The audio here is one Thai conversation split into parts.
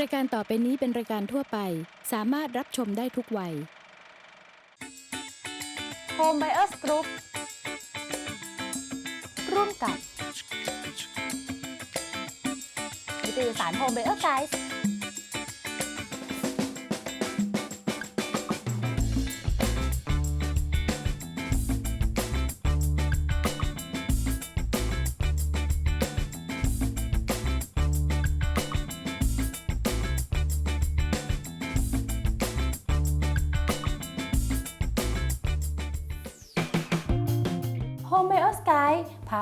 รายการต่อไปนี้เป็นรายการทั่วไป สามารถรับชมได้ทุกวัย Home Buyers Group ร่วมกับนิตยสาร Home Buyer Guide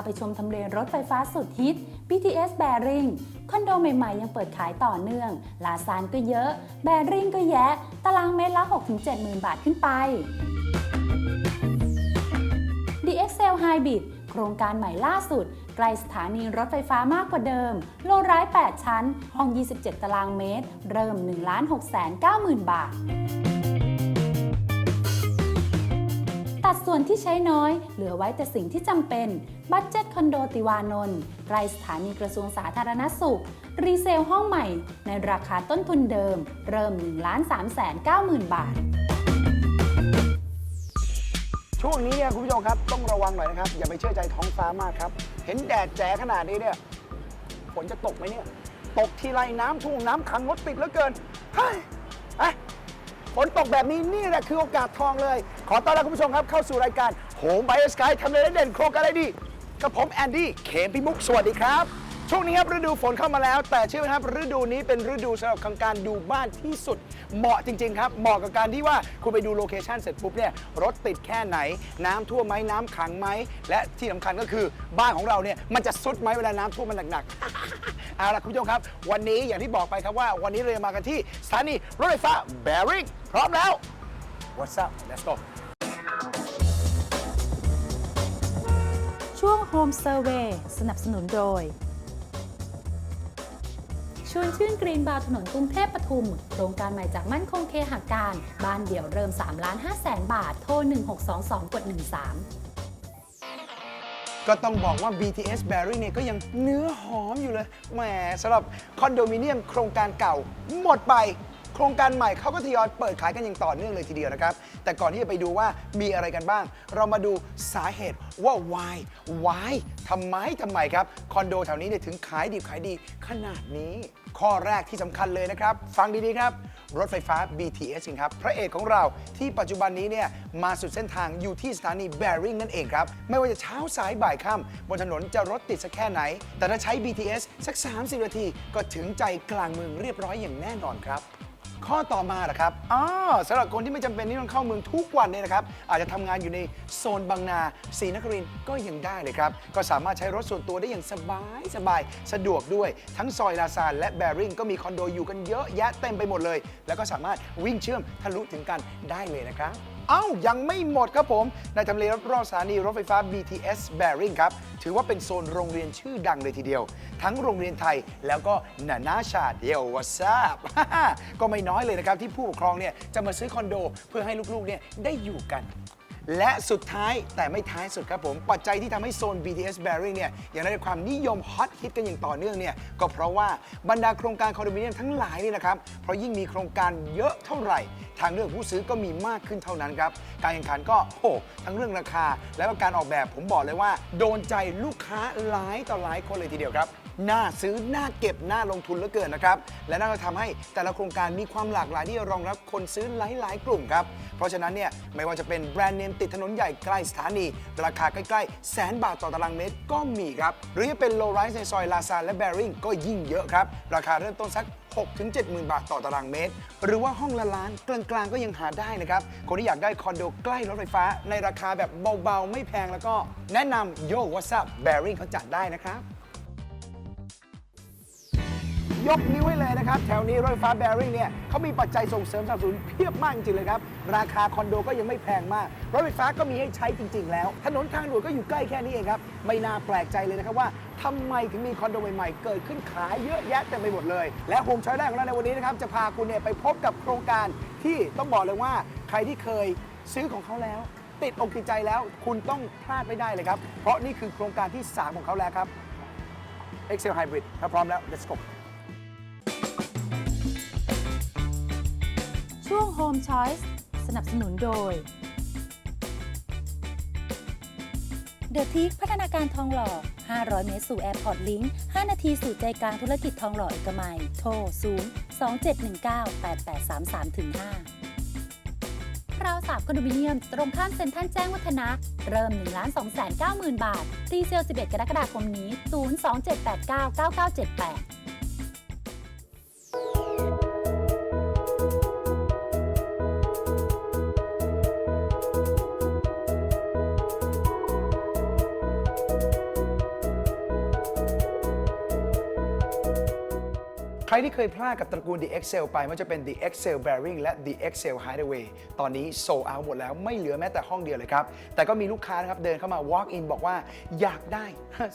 ไปชมทำเลรถไฟฟ้าสุดฮิต BTS Bearing คอนโดใหม่ๆ ยังเปิดขายต่อเนื่อง ลาซานก็เยอะ แบริ่งก็แยะ ตารางเมตรละ 6-7หมื่นบาทขึ้นไป DXL Hybrid โครงการใหม่ล่าสุด ใกล้สถานีรถไฟฟ้ามากกว่าเดิม โลร้าย 8 ชั้น ห้อง 27 ตารางเมตร เริ่ม 1 6 9 0 0 0 0 บาท ส่วนที่ใช้น้อย เหลือไว้แต่สิ่งที่จำเป็น บัตเจ็ตคอนโดติวานนท์ใกล้สถานีกระทรวงสาธารณสุข รีเซลห้องใหม่ ในราคาต้นทุนเดิม เริ่ม 1 3 9 0 0 0 0 บาท ช่วงนี้เนี่ยคุณผู้ชมครับต้องระวังหน่อยนะครับ อย่าไปเชื่อใจท้องฟ้ามากครับ เห็นแดดแจ๋ขนาดนี้เนี่ยฝนจะตกไหมเนี่ย ตกทีไรน้ำท่วมน้ำขังรถติดเหลือเกินเฮ้ยอะ ฝนตกแบบนี้นี่แหละคือโอกาสทองเลย ขอต้อนรับคุณผู้ชมครับเข้าสู่รายการโหมไบสกายทำเลได้เด่นโครงการอะไรดีกับผมแอนดี้เขมพิมุกสวัสดีครับ ช่วงนี้ครับฤดูฝนเข้ามาแล้ว แต่เชื่อไหมครับฤดูนี้เป็นฤดูสำหรับการดูบ้านที่สุดเหมาะจริง ๆ ครับ เหมาะกับการที่ว่าคุณไปดูโลเคชันเสร็จปุ๊บเนี่ยรถติดแค่ไหน น้ำท่วมไหมน้ำขังไหมและที่สำคัญก็คือบ้านของเราเนี่ยมันจะซุดไหมเวลาน้ำท่วมมันหนักๆ เอาล่ะคุณผู้ชมครับ วันนี้อย่างที่บอกไปครับว่า วันนี้เราจะมากันที่สถานีรถไฟฟ้าแบริ่งพร้อมแล้ว What's up Let's go ช่วง Home Survey สนับสนุนโดย ชวนชื่นกรีนบาร์ถนนกรุงเทพปทุม โครงการใหม่จากมั่นคงเคหาการ บ้านเดี่ยวเริ่ม3ล้าน5แสนบาท โทร 1622กด13ก็ต้องบอกว่า BTS Barry เนี่ยก็ยังเนื้อหอมอยู่เลย แหมสำหรับคอนโดมิเนียมโครงการเก่า หมดไป โครงการใหม่เขาก็ทยอยเปิดขายกันอย่างต่อเนื่องเลยทีเดียวนะครับ แต่ก่อนที่จะไปดูว่ามีอะไรกันบ้าง เรามาดูสาเหตุว่า why why ทำไมทำไมครับ คอนโดแถวนี้เนี่ยถึงขายดิบขายดีขนาดนี้ ข้อแรกที่สำคัญเลยนะครับ ฟังดีๆครับ รถไฟฟ้า BTS ครับ พระเอกของเราที่ปัจจุบันนี้เนี่ยมาสุดเส้นทางอยู่ที่สถานี Bearing นั่นเองครับ ไม่ว่าจะเช้าสายบ่ายค่ำบนถนนจะรถติดสักแค่ไหน แต่ถ้าใช้ BTS สัก 30 นาทีก็ถึงใจกลางเมืองเรียบร้อยอย่างแน่นอนครับ ข้อต่อมาล่ะครับอ๋อสำหรับคนที่ไม่จำเป็นที่ต้องเข้าเมืองทุกวันเนี่ยนะครับ อาจจะทำงานอยู่ในโซนบางนาศรีนครินทร์ก็ยังได้เลยครับ ก็สามารถใช้รถส่วนตัวได้อย่างสบายสบายสะดวกด้วย ทั้งซอยลาซานและแบริ่งก็มีคอนโดอยู่กันเยอะแยะเต็มไปหมดเลย แล้วก็สามารถวิ่งเชื่อมทะลุถึงกันได้เลยนะครับเอ้ายังไม่หมดครับผม ในทำเลรอบๆสถานีรถไฟฟ้า BTS Bearing ครับ ถือว่าเป็นโซนโรงเรียนชื่อดังเลยทีเดียว ทั้งโรงเรียนไทยแล้วก็นานาชาติเดียววซาบ ก็ไม่น้อยเลยนะครับที่ผู้ปกครองเนี่ยจะมาซื้อคอนโด เพื่อให้ลูกๆเนี่ยได้อยู่กัน และสุดท้ายแต่ไม่ท้ายสุดครับผม ปัจจัยที่ทำให้โซน BTS Bearing เนี่ยยังได้ความนิยมฮอตฮิตกันอย่างต่อเนื่องเนี่ยก็เพราะว่าบรรดาโครงการคอนโดมิเนียมทั้งหลายนี่นะครับ เพราะยิ่งมีโครงการเยอะเท่าไหร่ ทางเลือกผู้ซื้อก็มีมากขึ้นเท่านั้นครับ การแข่งขันก็โอ้ทั้งเรื่องราคา แล้วก็การออกแบบผมบอกเลยว่า โดนใจลูกค้าหลายต่อหลายคนเลยทีเดียวครับ น่าซื้อน่าเก็บน่าลงทุนเหลือเกินนะครับ และน่าจะทำให้แต่ละโครงการมีความหลากหลายที่รองรับคนซื้อหลาย ๆ กลุ่มครับ เพราะฉะนั้นเนี่ยไม่ว่าจะเป็นแบรนด์เนมติดถนนใหญ่ใกล้สถานี ราคาใกล้ ๆ แสนบาทต่อตารางเมตรก็มีครับ หรือจะเป็นโลไรส์ในซอยลาซาและแบริ่งก็ยิ่งเยอะครับ ราคาเริ่มต้นสัก6ถึง70,000 บาทต่อตารางเมตร หรือว่าห้องละล้านกลางๆก็ยังหาได้นะครับ คนที่อยากได้คอนโดใกล้รถไฟฟ้า ในราคาแบบเบาๆ ไม่แพงแล้วก็แนะนำโยวัส up แบริ่งเขาจัดได้นะครับ ยกนิ้วให้เลยนะครับ แถวนี้รถไฟฟ้าแบริ่งเนี่ยเขามีปัจจัยส่งเสริมสนับสนุนเพียบมากจริงๆเลยครับ ราคาคอนโดก็ยังไม่แพงมาก รถไฟฟ้าก็มีให้ใช้จริง ๆ แล้ว ถนนทางด่วนก็อยู่ใกล้แค่นี้เองครับ ไม่น่าแปลกใจเลยนะครับว่าทำไมถึงมีคอนโดใหม่ๆ เกิดขึ้นขายเยอะแยะเต็มไปหมดเลย และโฮมช้อยแรกของเราในวันนี้นะครับจะพาคุณเนี่ยไปพบกับโครงการที่ต้องบอกเลยว่าใครที่เคยซื้อของเขาแล้ว ติดอกติดใจแล้วคุณต้องพลาดไม่ได้เลยครับ เพราะนี่คือโครงการที่สามของเขาแล้วครับ Excel Hybrid ถ้าพร้อมแล้ว let's go ช่วง Home Choice สนับสนุนโดยเดอะทีคพัฒนาการทองหล่อ 500 เมตรสู่แอร์พอร์ตลิงก์5นาทีสู่ใจกลางธุรกิจทองหล่อเอกมัย โทร 0 2719 8833ถึง5เราสามคอนโดมิเนียม ตรงข้ามเซ็นทรัลแจ้งวัฒนะ เริ่ม1ล้าน2 9 0 0 0 0 บาทรีเซล 11 กรกฎาคมนี้ 02789 รที่เคยพลาดกับตระกูล The Excel ไปไม่ว่าจะเป็น The Excel Bearing และ The Excel Hideaway ตอนนี้โซเอาหมดแล้วไม่เหลือแม้แต่ห้องเดียวเลยครับ แต่ก็มีลูกค้านะครับเดินเข้ามา walk in บอกว่าอยากได้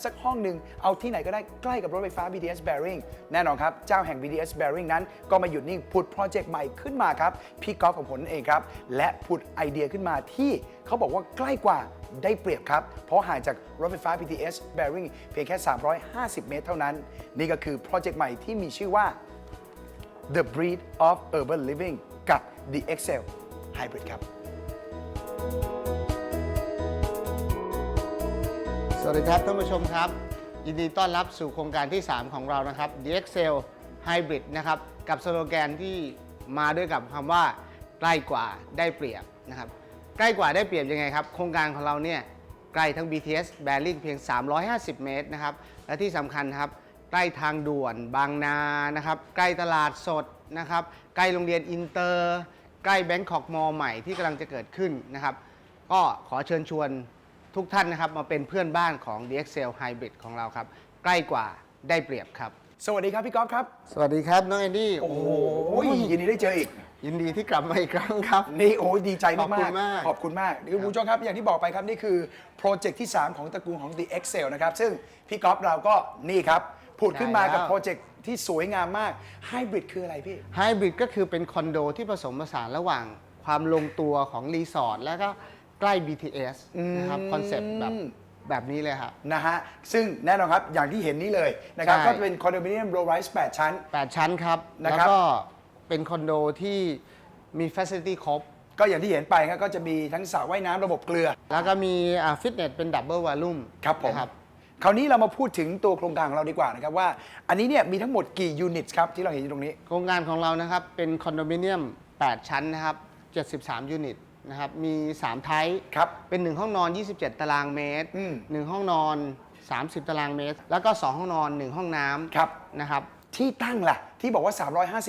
สักห้องหนึ่งเอาที่ไหนก็ได้ใกล้กับรถไฟฟ้า BTS Bearing แน่นอนครับ เจ้าแห่ง BTS Bearing นั้น ก็มาหยุดนิ่งผุดโปรเจกต์ใหม่ขึ้นมาครับพี่กอล์ฟของผมนั่นเองครับและผุดไอเดียขึ้นมาที่ เขาบอกว่าใกล้กว่าได้เปรียบครับ เพราะห่างจากรถไฟฟ้า BTS Bearing เพียงแค่ 350 เมตรเท่านั้น นี่ก็คือโปรเจกต์ใหม่ที่มีชื่อว่า The Breed of Urban Living กับ The Excel Hybrid ครับ สวัสดีครับท่านผู้ชมครับ ยินดีต้อนรับสู่โครงการที่ 3 ของเรานะครับ DXL Hybrid นะครับ กับสโลแกนที่มาด้วยกับคำว่าใกล้กว่าได้เปรียบนะครับ ใกล้กว่าได้เปรียบยังไงครับ โครงการของเราเนี่ยใกล้ทั้ง BTS b a r r i n g เพียง 350 เมตรนะครับ และที่สำคัญครับ ใกล้ทางด่วนบางนานะครับ ใกล้ตลาดสดนะครับ ใกล้โรงเรียนอินเตอร์ ใกล้แบงคอกมอลใหม่ที่กำลังจะเกิดขึ้นนะครับ ก็ขอเชิญชวนทุกท่านนะครับมาเป็นเพื่อนบ้านของ DXL Hybrid ของเราครับ ใกล้กว่าได้เปรียบครับ สวัสดีครับพี่ก๊อฟครับ สวัสดีครับ น้องแอนดี้ โอ้โหยินดีได้เจออีก ยินดีที่กลับมาอีกครั้งครับ นี่โอ้ยดีใจมากขอบคุณมากขอบคุณมากนี่คุณผู้ชมครับ อย่างที่บอกไปครับ นี่คือโปรเจกต์ที่ 3 ของตระกูลของ The Excel นะครับ ซึ่งพี่ก๊อฟเราก็นี่ครับผุดขึ้นมากับโปรเจกต์ที่สวยงามมาก Hybrid คืออะไรพี่ไฮบริดก็คือเป็นคอนโดที่ผสมผสานระหว่างความลงตัวของรีสอร์ทแล้วก็ใกล้ BTS นะครับคอนเซปต์แบบแบบนี้เลยครับนะฮะ ซึ่งแน่นอนครับอย่างที่เห็นนี่เลยนะครับใช่ก็เป็นคอนโดมิเนียมโรไ i ส์8ชั้น 8 ชั้นครับนะแล้วครับก็ เป็นคอนโดที่มีฟ a ซิลิตี้ครบ ก็อย่างที่เห็นไปครับก็จะมีทั้งสระว่ายน้ำระบบเกลือ แล้วก็มีฟิตเนสเป็นดับเบิลวอลลุ่มครับผม นะครับ คราวนี้เรามาพูดถึงตัวโครงการของเราดีกว่านะครับว่า อันนี้เนี่ยมีทั้งหมดกี่ยูนิตครับที่เราเห็นอยู่ตรงนี้ โครงการของเรานะครับ เป็นคอนโดมิเนียม 8 ชั้นนะครับ 73 ยูนิตนะครับ มี 3 ไทป์ครับ เป็น 1 ห้องนอน 27 ตารางเมตร อืม 1 ห้องนอน 30 ตารางเมตร แล้วก็ 2 ห้องนอน 1 ห้องน้ำครับ นะครับ ที่ตั้งล่ะ ที่บอกว่า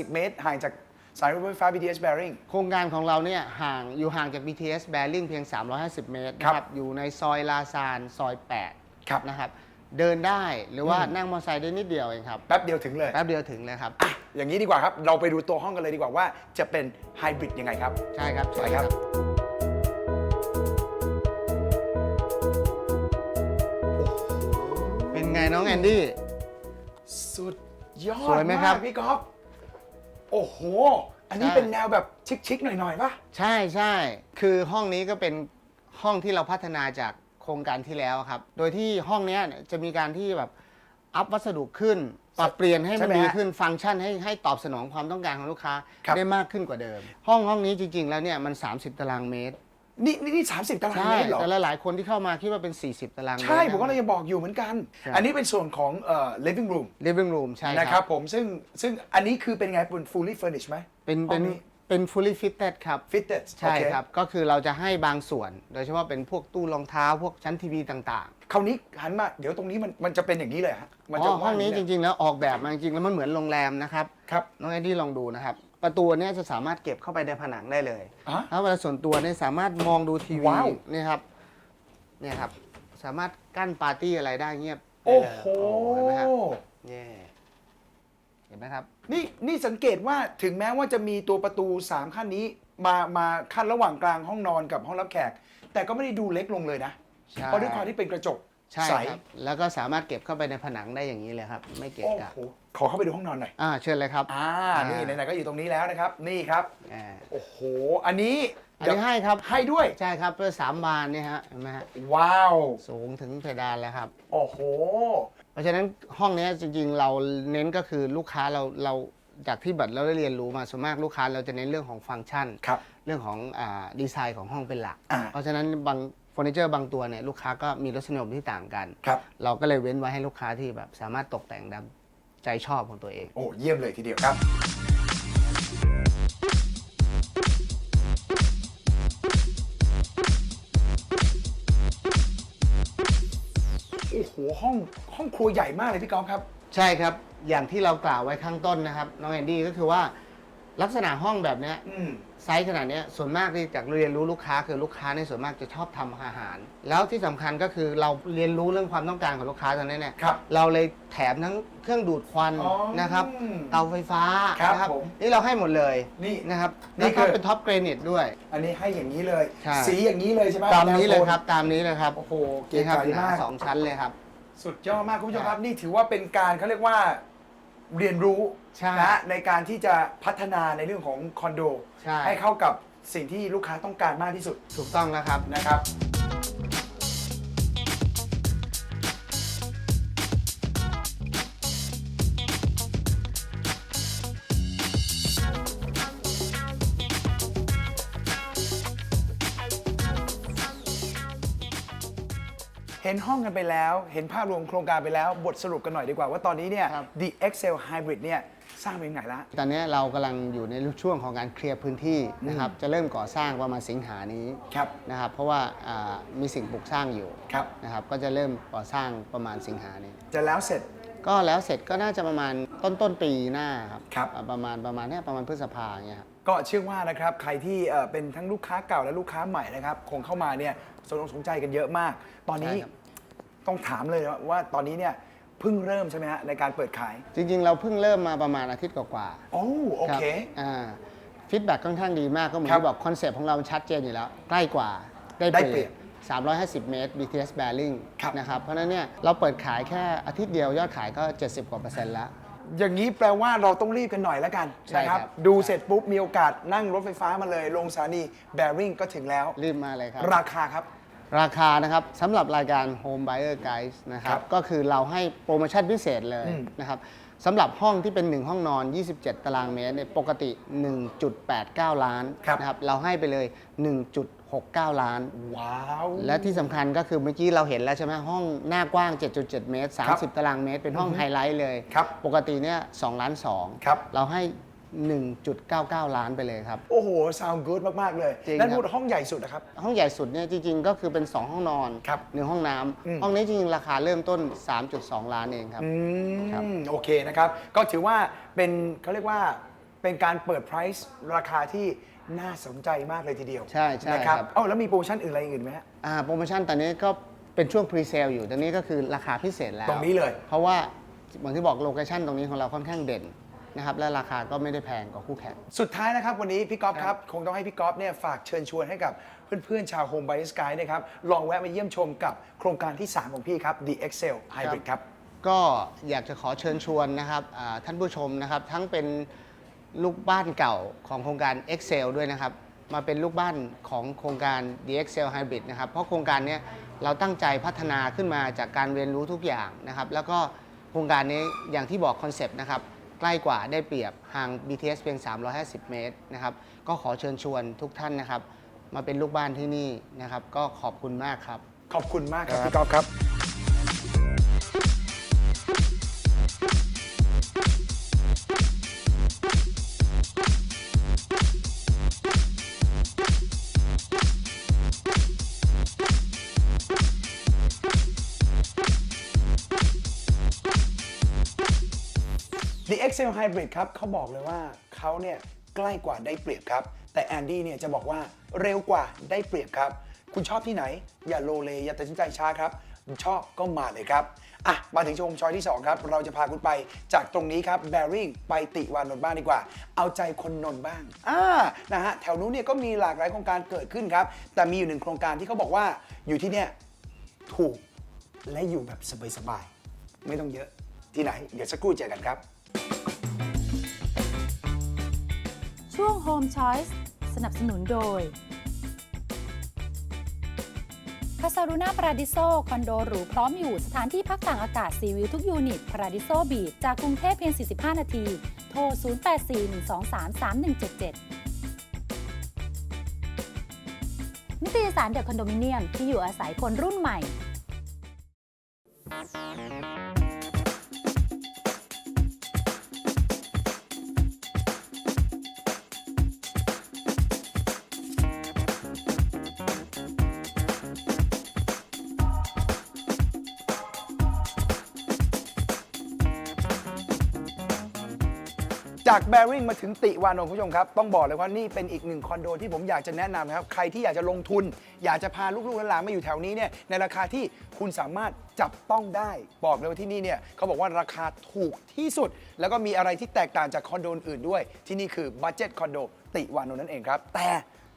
350 เมตร ห่างจากสายรถไฟฟ้า BTS Bearing โครงการของเราเนี่ยห่างอยู่ห่างจาก BTS b a r r i n g เพียง 350 เมตรนะคครัรับบอยู่ในซอยลาซานซอย8ครับนะครับ เดินได้หรือว่าอืมนั่งมอเตอร์ไซค์ได้นิดเดียวเองครับแป๊บเดียวถึงเลย แป๊บเดียวถึงเลยครับ อะ อย่างนี้ดีกว่าครับ เราไปดูตัวห้องกันเลยดีกว่าว่าจะเป็นไฮบริดยังไงครับ ใช่ครับไปครับเป็นไงน้องแอนดี้ สุด ยอดสวยไหมครับากพี่ก๊อฟโอ้โห อันนี้ใช่ เป็นแนวแบบชิคๆหน่อยๆป่ะ ใช่ใช่คือห้องนี้ก็เป็นห้องที่เราพัฒนาจากโครงการที่แล้วครับ โดยที่ห้องเนี้ยเนี่ยจะมีการที่แบบอัพวัสดุขึ้น ปรับเปลี่ยนให้ใช่มันไหมดีฮะขึ้นฟังก์ชันให้ให้ตอบสนองความต้องการของลูกค้าครับ ได้มากขึ้นกว่าเดิม ห้องห้องนี้จริง ๆ แล้วเนี่ยมัน 30 ตารางเมตร นี่นี่นี่สามสิบตารางใช่เมตรเหรอ แต่หลายๆคนที่เข้ามาคิดว่าเป็น 40 ตารางเมตร ใช่ ผมก็เลยจะบอกอยู่เหมือนกัน ใช่ อันนี้เป็นส่วนของเอ่อ living room living room ใช่นะคครัรับบผมซึ่งซึ่งอันนี้คือเป็นไงเป็น fully furnished ไหมเป็นห้เป็องนนี้เป็น fully fitted ครับ fitted ใช่โอเครับ ก็คือเราจะให้บางส่วน โดยเฉพาะเป็นพวกตู้รองเท้าพวกชั้นทีวีต่างคราวนี้หันมา เดี๋ยวตรงนี้มันมันจะเป็นอย่างนี้เลยฮะๆมันอ๋จะอห้องนี้ว่าจย่าเยริงๆแล้วออกแบบมาจริงๆแล้วมันเหมือนโรงแรมนะครับครับ น้องแอนดี้ลองดูนะครับ ประตูเนี้จะสามารถเก็บเข้าไปในผนังได้เลยอะถ้าเวลาส่วนตัวเนี่ยสามารถมองดูทีวีว้าว เนี่ยครับเนี่ยครับ สามารถกั้นปาร์ตี้อะไรได้เงียบโอ้โห เห็นไหมครับเนี่ยเห็นไหมครับ นี่นี่สังเกตว่าถึงแม้ว่าจะมีตัวประตู 3 ขั้นนี้ มามาขั้นระหว่างกลางห้องนอนกับห้องรับแขก แต่ก็ไม่ได้ดูเล็กลงเลยนะใช่ เพราะด้วยความที่เป็นกระจก ใช่ใส ครับแล้วก็สามารถเก็บเข้าไปในผนังได้อย่างนี้เลยครับ ไม่เกะโอ้กะโหขอเข้าไปดูห้องนอนหน่อย อ่าเชิญเลยครับ อ่า นี่ไหนๆก็อยู่ตรงนี้แล้วนะครับ นี่ครับ อ่าโอ้โห อันนี้อันนี้ให้ครับ ให้ด้วย ใช่ครับเพื่อสามบานเนี่ยฮะเห็นไหมฮะว้าว สูงถึงเพดานแล้วครับ โอ้โห เพราะฉะนั้นห้องเนี้ยจริงๆเราเน้นก็คือลูกค้าเราเราจากที่บัตรเราได้เรียนรู้มาส่วนมากลูกค้าเราจะเน้นเรื่องของฟังก์ชัน ครับ เรื่องของอาดีไซน์ของห้องเป็นหลัก อ่า เพราะฉะนั้นบางเฟ อร์นิเจอร์บางตัวเนี่ยลูกค้าก็มีรสนิยมที่ต่างกัน ครับ เราก็เลยเว้นไว้ให้ลูกค้าที่แบบสามารถตกแต่งตามใจชอบของตัวเอง โอ้เยี่ยมเลยทีเดียวครับ โอ้โหห้องห้องครัวใหญ่มากเลยพี่ก๊อฟครับ ใช่ครับ อย่างที่เรากล่าวไว้ข้างต้นนะครับ น้องแอนดี้ก็คือว่า ลักษณะห้องแบบเนี้ยอืม ไซส์ขนาดเนี้ยส่วนมากที่จากเรียนรู้ลูกค้าคือลูกค้าในยส่วนมากจะชอบทำอาหาร แล้วที่สำคัญก็คือเราเรียนรู้เรื่องความต้องการของลูกค้าตอนนี้เนี่ยครับเราเลยแถมทั้งเครื่องดูดควันอ๋อนะครับเตาไฟฟ้าครับนะผม นี่เราให้หมดเลยนี่ นะครับนี่แล้วก็คือ เป็นท็อปเกรนิตด้วย อันนี้ให้อย่างนี้เลย ใช่ สีอย่างนี้เลยใช่ไหมตามนี้เลยแวโทครับตามนี้เลยครับโอ้โหเก๋นี่ครับไก่หนามาก สองชั้นเลยครับ สุดยอดมากคุณผู้ชมคครัรับบนี่ถือว่าเป็นการเขาเรียกว่า เรียนรู้ใช่นะในการที่จะพัฒนาในเรื่องของคอนโดใช่ให้เข้ากับสิ่งที่ลูกค้าต้องการมากที่สุดถูกต้องนะครับ นะครับ ห็นห้องกันไปแล้ว เห็นภาพรวมโครงการไปแล้ว บทสรุปกันหน่อยดีกว่าว่าตอนนี้เนี่ย ครับ The Excel Hybrid เนี่ยสร้างเป็นไหนละ ตอนนี้เรากำลังอยู่ในช่วงของการเคลียร์พื้นที่นะครับจะเริ่มก่อสร้างประมาณสิงหานี้ครับ นะครับเพราะว่าอ่ามีสิ่งปลูกสร้างอยู่ครับ นะครับก็จะเริ่มก่อสร้างประมาณสิงหานี้ จะแล้วเสร็จ ก็แล้วเสร็จก็น่าจะประมาณต้นต้นปีหน้าครับครับ อ่าประมาณประมาณเนี้ยประมาณพฤษภาอย่างเงี้ยครับ ก็เชื่อว่านะครับใครที่เอ่อเป็นทั้งลูกค้าเก่าและลูกค้าใหม่นะครับคงเข้ามาเนี่ยสนอกสนใจกันเยอะมาก ตอนนี้ใช่ครับ ต้องถามเลยว่าตอนนี้เนี่ยเพิ่งเริ่มใช่ไหมฮะในการเปิดขายจริงๆ เราเพิ่งเริ่มมาประมาณอาทิตย์กว่าโอ้โอๆรับเค ฟีดแบ็กค่อนข้างดีมากก็เหมือนครับที่บอกคอนเซปต์ของเราชัดเจนอยู่แล้ว ใกล้กว่าได้ได้เปเปรีรียยบบ350 เมตร BTS bearing ครับนะครับเพราะฉะนั้นเนี่ยเราเปิดขายแค่อาทิตย์เดียวยอดขายก็ 70 กว่าเปอร์เซ็นต์แล้ว อย่างนี้แปลว่าเราต้องรีบกันหน่อยแล้วกันใช่นะคครัรับ บ ดูเสร็จปุ๊บมีโอกาสนั่งรถไฟฟ้ามาเลย ลงสถานีแบริ่งก็ถึงแล้ว รีบมาเลยครับ ราคาครับ ราคานะครับสำหรับรายการ Home Buyer Guide นะคครัรับบก็คือเราให้โปรโมชั่นพิเศษเลยอืมนะครับ สำหรับห้องที่เป็น 1 ห้องนอน 27 ตารางเมตรเนี่ยปกติ 1.89 ล้านนะครับเราให้ไปเลย 1.69 ล้าน ว้าว และที่สำคัญก็คือเมื่อกี้เราเห็นแล้วใช่ไหมห้องหน้ากว้าง 7.7 เมตรครับ30 ตารางเมตร เป็นห้องไฮไลท์เลย ครับปกติเนี่ย2ล้าน2ครับ เราให้ 1.99 ล้านไปเลยครับ โอ้โห ซาวด์กู๊ดมาก ๆ เลยจริงนั่นครับพูดห้องใหญ่สุดนะครับ ห้องใหญ่สุดเนี่ยจริง ๆ ก็คือเป็น 2 ห้องนอนครับหนึ่งห้องน้อืมำห้องนี้จริงๆ ราคาเริ่มต้น 3.2 ล้านเองครับ อืครับ ม โอเคนะครับ ก็ถือว่าเป็นเขาเรียกว่าเป็นการเปิด price ราคาที่น่าสนใจมากเลยทีเดียวใช่ใช่นะครับครับ เอ้าแล้วมีโปรโมชั่นอื่นอะไรอื่นไหมฮะ อ่าโปรโมชั่นตอนนี้ก็เป็นช่วงพรีเซลอยู่ตอนนี้ก็คือราคาพิเศษแล้วตรงนี้เลย เพราะว่าเหมือนที่บอกโลเคชั่นตรงนี้ของเราค่อนข้างเด่น นะครับและราคาก็ไม่ได้แพงกว่าคู่แข่ง สุดท้ายนะครับวันนี้พี่ก๊อฟคครัรับบคงต้องให้พี่ก๊อฟเนี่ยฝากเชิญชวนให้กับเพื่อนๆ ชาว Home by Sky นะครับลองแวะมาเยี่ยมชมกับโครงการที่ 3 ของพี่ครับ The Excel Hybrid ครับ ก็อยากจะขอเชิญชวนนะครับอ่าท่านผู้ชมนะครับ ทั้งเป็นลูกบ้านเก่าของโครงการ Excel ด้วยนะครับ มาเป็นลูกบ้านของโครงการ The Excel Hybrid นะครับ เพราะโครงการเนี้ยเราตั้งใจพัฒนาขึ้นมาจากการเรียนรู้ทุกอย่างนะครับ แล้วก็โครงการนี้อย่างที่บอกคอนเซปต์นะครับ ใกล้กว่าได้เปรียบห่าง BTS เพียง 350 เมตรนะครับก็ขอเชิญชวนทุกท่านนะครับ มาเป็นลูกบ้านที่นี่นะครับ ก็ขอบคุณมากครับ ขอบคุณมากครับพี่กอล์ฟครับ The Excel Hybrid ครับเขาบอกเลยว่าเขาเนี่ยใกล้กว่าได้เปรียบครับ แต่แอนดี้เนี่ยจะบอกว่าเร็วกว่าได้เปรียบครับ คุณชอบที่ไหน อย่าโลเล อย่าตัดสินใจช้าครับชอบก็มาเลยครับ อะ มาถึงชมชอยที่ 2 ครับ เราจะพาคุณไปจากตรงนี้ครับแบริ่งไปติวานนท์บ้างดีกว่า เอาใจคนนนท์บ้าง อ่า นะฮะ แถวนู้นเนี่ยก็มีหลากหลายโครงการเกิดขึ้นครับ แต่มีอยู่หนึ่งโครงการที่เขาบอกว่าอยู่ที่เนี่ยถูกและอยู่แบบสบายๆ ไม่ต้องเยอะที่ไหน เดี๋ยวสักครู่เจอกันครับ ช่วง Home Choice สนับสนุนโดยคาซารูนาปราดิโซคอนโดหรูพร้อมอยู่สถานที่พักต่างอากาศซีวิวทุกยูนิตปราดิโซบีจากกรุงเทพเพียง 45 นาที โทรร0841233177 นิตยสารเดอะคอนโดมิเนียมที่อยู่อาศัยคนรุ่นใหม่ จากแบริ่งมาถึงติวานนท์คุณผู้ชมครับ ต้องบอกเลยว่านี่เป็นอีกหนึ่งคอนโดที่ผมอยากจะแนะนำนะครับ ใครที่อยากจะลงทุน อยากจะพาลูกๆหลานๆมาอยู่แถวนี้เนี่ยในราคาที่คุณสามารถจับต้องได้ บอกเลยว่าที่นี่เนี่ยเขาบอกว่าราคาถูกที่สุด แล้วก็มีอะไรที่แตกต่างจากคอนโดอื่นๆด้วย ที่นี่คือบั d เจ็ตคอนโดติวานนท์นั่นเองครับ แต่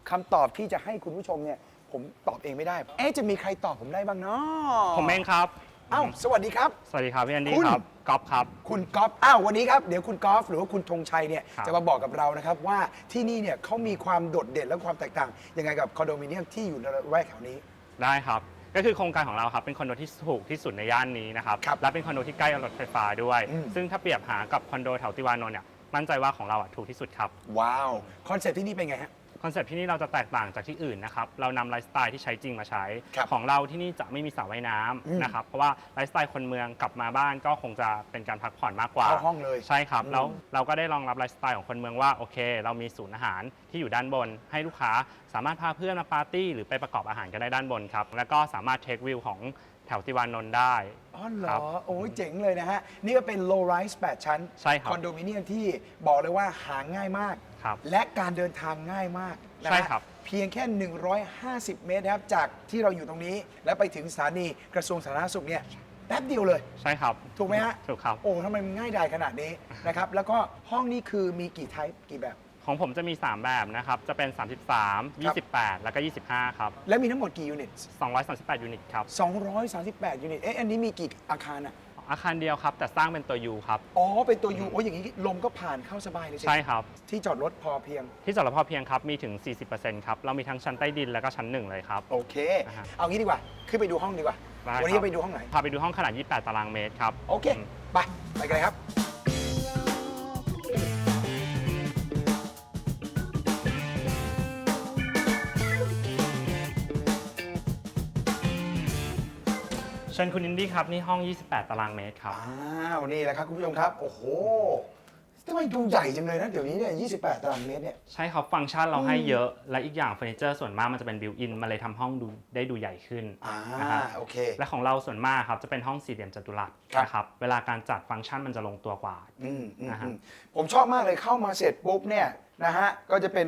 คำตอบที่จะให้คุณผู้ชมเนี่ยผมตอบเองไม่ได้ เอ๊ะจะมีใครตอบผมได้บ้างเนาะผมเองครับ เอ้าสวัสดีครับ สวัสดีครับพี่แอนดี้คุณครับก๊อฟครับ คุณก๊อฟอ้าววันนี้ครับเดี๋ยวคุณก๊อฟหรือว่าคุณธงชัยเนี่ยครับ จะมาบอกกับเรานะครับว่าที่นี่เนี่ยเขามีความโดดเด่นและความแตกต่างยังไงกับคอนโดมิเนียมที่อยู่ในละแวกแถวนี้ ได้ครับ ก็คือโครงการของเราครับเป็นคอนโดที่ถูกที่สุดในย่านนี้นะครับ ครับและเป็นคอนโดที่ใกล้กับรถไฟฟ้าด้วย อืม ซึ่งถ้าเปรียบหากับคอนโดแถวติวานนท์เนี่ยมั่นใจว่าของเราอะถูกที่สุดครับ ว้าว คอนเซ็ปต์ที่นี่เป็นไงฮะ คอนเซ็ปต์ที่นี่เราจะแตกต่างจากที่อื่นนะครับ เรานำไลฟ์สไตล์ที่ใช้จริงมาใช้ ครับของเราที่นี่จะไม่มีสระว่ายน้อืมำนะครับ เพราะว่าไลฟ์สไตล์คนเมืองกลับมาบ้านก็คงจะเป็นการพักผ่อนมากกว่าเข้าห้องเลยใช่ครับ อืม แล้วเราก็ได้รองรับไลฟ์สไตล์ของคนเมืองว่าโอเค เรามีศูนย์อาหารที่อยู่ด้านบน ให้ลูกค้าสามารถพาเพื่อนมาปาร์ตี้หรือไปประกอบอาหารกันได้ด้านบนครับ แล้วก็สามารถเทควิวของแถวติวานนท์ได้ อ๋อเหรครัอบโอ้ยเจ๋งเลยนะฮะ นี่ก็เป็น low rise 8 ชั้นใช่ครับคอนโดมิเนียมที่บอกเลยว่าหาง่ายมาก ครับและการเดินทางง่ายมากนะฮะใช่ครับ เพียงแค่ 150 เมตรนะครับ จากที่เราอยู่ตรงนี้ แล้วไปถึงสถานีกระทรวงสาธารณสุขเนี่ยแป๊บเดียวเลย ใช่ครับถูกไหมฮะถูกครับ โอ้ทำไมมันง่ายดายขนาดนี้นะครับ แล้วก็ห้องนี้คือมีกี่ไทป์กี่แบบ ของผมจะมี 3 แบบนะครับ จะเป็น 33 28 แล้วก็ 25 ครับ และมีทั้งหมดกี่ยูนิต238 ยูนิตครับ 238 ยูนิต เอ๊ะ อันนี้มีกี่อาคารอะอาคารเดียวครับ แต่สร้างเป็นตัว U ครับ อ๋อ เป็นตัวยูโอ้ยอย่างนี้ลมก็ผ่านเข้าสบายเลยสิใช่ครับ ที่จอดรถพอเพียง ที่จอดรถพอเพียงครับ มีถึง 40%ครับ เรามีทั้งชั้นใต้ดินแล้วก็ชั้นหนึ่งเลยครับ โอเค อ่าฮะเอางี้ดีกว่า ขึ้นไปดูห้องดีกว่า ได้วันนี้ครับไปดูห้องไหน พาไปดูห้องขนาด 28 ตารางเมตรครับ โอเค ไป ไปกันเลยครับ ชิญคุณอินดี้ครับ นี่ห้อง 28 ตารางเมตรครับ อ้าวนี่แหละครับคุณผู้ชมครับ โอ้โหทำไมดูใหญ่จังเลยนะ เดี๋ยวนี้เนี่ย28 ตารางเมตรเนี่ย ใช่ครับฟังก์ชันเราให้เยอะ และอีกอย่างเฟอร์นิเจอร์ส่วนมากมันจะเป็นบิวอินมันเลยทำห้องดูได้ดูใหญ่ขึ้นอ่านะครับโอเค และของเราส่วนมากครับจะเป็นห้องสี่เหลี่ยมจัตุรัสครับ นะครับเวลาการจัดฟังก์ชันมันจะลงตัวกว่า อืมอืมนะฮะ อืมผมชอบมากเลยเข้ามาเสร็จปุ๊บเนี่ยนะฮะก็จะเป็น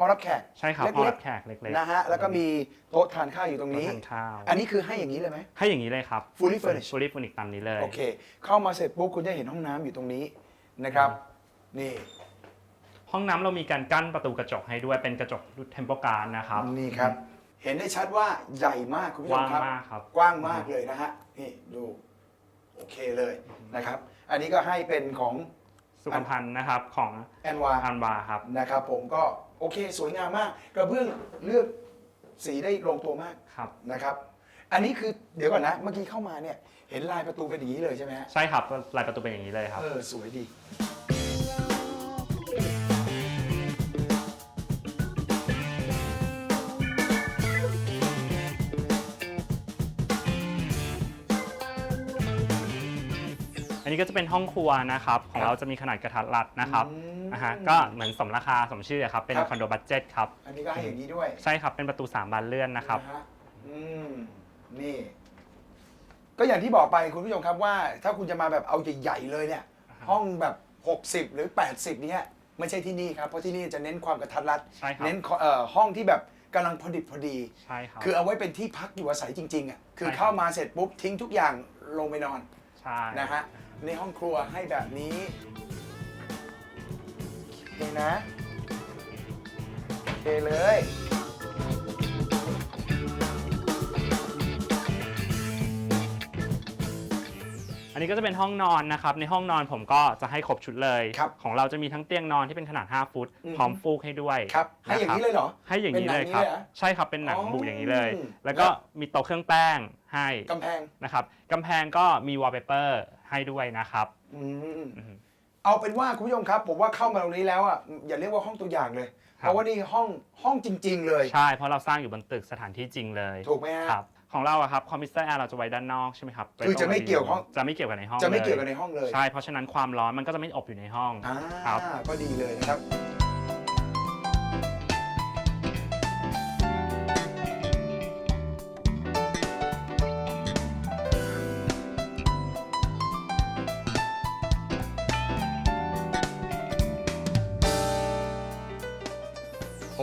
ห้องรับแขกใช่ครับห้องเล็รักบแขกเล็กๆนะฮะแล้วก็มีโต๊ะทานข้าวอยู่ตรงนี้โต๊ะทานข้าวอันนี้คือให้อย่างนี้เลยไหมให้อย่างนี้เลยครับ Fully furnished fully furnished ตามนี้เลยโอเคเข้ามาเสร็จปุ๊บคุณจะเห็นห้องน้ำอยู่ตรงนี้นะครับนี่ห้องน้ำเรามีการกั้นประตูกระจกให้ด้วยเป็นกระจกเทมโปการนะครับนี่ครับเห็นได้ชัดว่าใหญ่มากคุณผู้ชมครับกว้างมากครับกว้างมากเลยนะฮะนี่ดูโอเคเลยนะครับ อันนี้ก็ให้เป็นของสุขภัณฑ์นะครับของแอนวาอันวาครับนะครับผมก็ โอเค สวยงามมาก กระเบื้องเลือกสีได้ลงตัวมากครับ นะครับ อันนี้คือเดี๋ยวก่อนนะ เมื่อกี้เข้ามาเนี่ย เห็นลายประตูเป็นอย่างนี้เลยใช่ไหมฮะใช่ครับลายประตูเป็นอย่างนี้เลยครับ เออ สวยดี นนี้ก็จะเป็นห้องครัวนะครับ ของเราจะมีขนาดกระทัดรัดนะครับอืมนะฮะก็เหมือนสมราคาสมชื่อครับเป็นครับ คอนโดบัตเจ็ตครับอันนี้ก็ให้อย่างนี้ด้วยใช่ครับเป็นประตู3บานเลื่อนนะครับ นะฮะอืมนี่ ก็อย่างที่บอกไปคุณผู้ชมครับว่า ถ้าคุณจะมาแบบเอาใหญ่ๆเลยเนี่ย ห้องแบบ 60 หรือ 80 เนี่ยไม่ใช่ที่นี่ครับ เพราะที่นี่จะเน้นความกระทัดรัด ใช่ครับ เน้นเอ่อห้องที่แบบกำลังพอดิบพอดี ใช่ครับ คือเอาไว้เป็นที่พักอยู่อาศัยจริงๆอะคือใช่ครับ เข้ามาเสร็จปุ๊บทิ้งทุกอย่างลงไปนอนใช่นะฮะ ในห้องครัวให้แบบนี้โอเคนะโอเคเลยอันนี้ก็จะเป็นห้องนอนนะครับ ในห้องนอนผมก็จะให้ครบชุดเลย ครับของเราจะมีทั้งเตียงนอนที่เป็นขนาด 5 ฟุต อืม พร้อมฟูกให้ด้วยครับให้อย่างนี้เลยเหรอ ให้อย่างนี้เลยครับ เป็นหนังนี้เลยเหรอใช่ครับเป็นหนังอ๋อบุอย่างนี้เลย แล้วก็แล้ว มีโต๊ะเครื่องแป้งให้กำแพง นะครับกำแพงก็มีวอลเปเปอร์ ให้ด้วยนะครับ อืมอืม เอาเป็นว่าคุณผู้ชมครับ ผมว่าเข้ามาตรงนี้แล้วอะอย่าเรียกว่าห้องตัวอย่างเลย ครับ เพราะว่านี่ห้องห้องจริง ๆ เลย ใช่เพราะเราสร้างอยู่บนตึกสถานที่จริงเลยถูกไหมฮะ ครับของเราอะครับคอมพิวเตอร์แอร์เราจะไว้ด้านนอกใช่ไหมครับคือจะไม่เกี่ยวข้อง จะไม่เกี่ยวกับในห้องจะไม่ลเกี่ยวกันในห้องเลยใช่เพราะฉะนั้นความร้อนมันก็จะไม่อบอยู่ในห้องอ่าครับ ก็ดีเลยนะครับ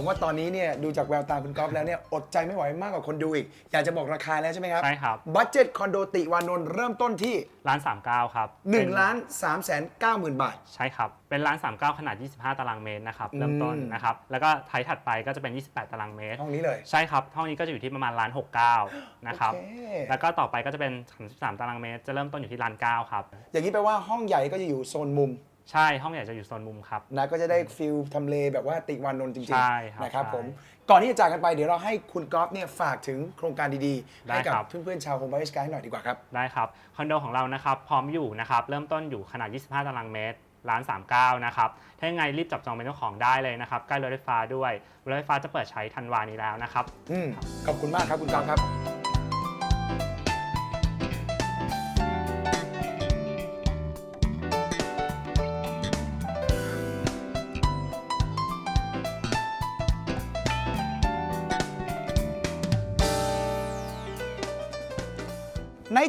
ว่าตอนนี้เนี่ยดูจากแววตาคุณก๊อฟแล้วเนี่ยอดใจไม่ไหวมากกว่าคนดูอีก อยากจะบอกราคาแล้วใช่ไหมครับใช่ครับ บัตเจ็ตคอนโดติวานนท์เริ่มต้นที่ร้าน39ครับเป็น1ล้าน3แสน9หมื่นบาท ใช่ครับ เป็นร้าน39 ขนาด 25 ตารางเมตรนะครับเริ่มต้นอืมนะครับ แล้วก็ไทยถัดไปก็จะเป็น 28 ตารางเมตร ห้องนี้เลย ใช่ครับห้องนี้ก็จะอยู่ที่ประมาณล้าน69นะครับ โอเค แล้วก็ต่อไปก็จะเป็น33ตารางเมตร จะเริ่มต้นอยู่ที่ล้าน9ครับ อย่างนี้แปลว่าห้องใหญ่ก็จะอยู่โซนมุม ใช่ห้องใหญ่จะอยู่โซนมุมครับ นะก็จะได้ฟิลทำเลแบบว่าติวานนท์จริงใช่ครับๆนะครับใช่ผมก่อนที่จะจากกันไปเดี๋ยวเราให้คุณก๊อฟเนี่ยฝากถึงโครงการดีๆ ได้ให้กับครับ เพื่อนๆชาวโฮมไบสกายหน่อยดีกว่าครับ ได้ครับ คอนโดของเรานะครับพร้อมอยู่นะครับ เริ่มต้นอยู่ขนาด 25 ตารางเมตรร้าน 39 นะครับ ถ้ายังไงรีบจับจองเป็นเจ้าของได้เลยนะครับ ใกล้รถไฟฟ้าด้วยรถไฟฟ้าจะเปิดใช้ธันวานี้แล้วนะครับ อืมขอบคุณมากครับคุณก๊อฟครับ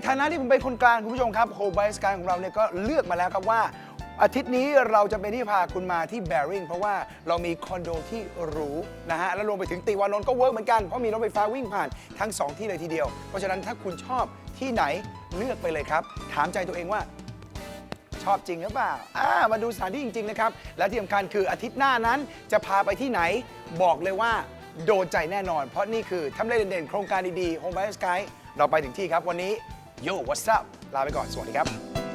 ฐานะที่ผมเป็นคนกลางคุณผู้ชมครับโฮบายสกายของเราเนี่ยก็เลือกมาแล้วครับว่า อาทิตย์นี้เราจะเป็นที่พาคุณมาที่แบริ่งเพราะว่าเรามีคอนโดที่หรูนะฮะ แล้วรวมไปถึงติวานนท์ก็เวิร์กเหมือนกัน เพราะมีรถไฟฟ้าวิ่งผ่านทั้ง 2 ที่เลยทีเดียว เพราะฉะนั้นถ้าคุณชอบที่ไหนเลือกไปเลยครับ ถามใจตัวเองว่าชอบจริงหรือเปล่าอ่า มาดูสถานที่จริง ๆ นะครับ และที่สำคัญคืออาทิตย์หน้านั้นจะพาไปที่ไหน บอกเลยว่าโดนใจแน่นอน เพราะนี่คือทำเลเด่นๆ โครงการดีๆ Home by Sky เราไปถึงที่ครับวันนี้ Yo what's up ลาไปก่อน สวัสดีครับ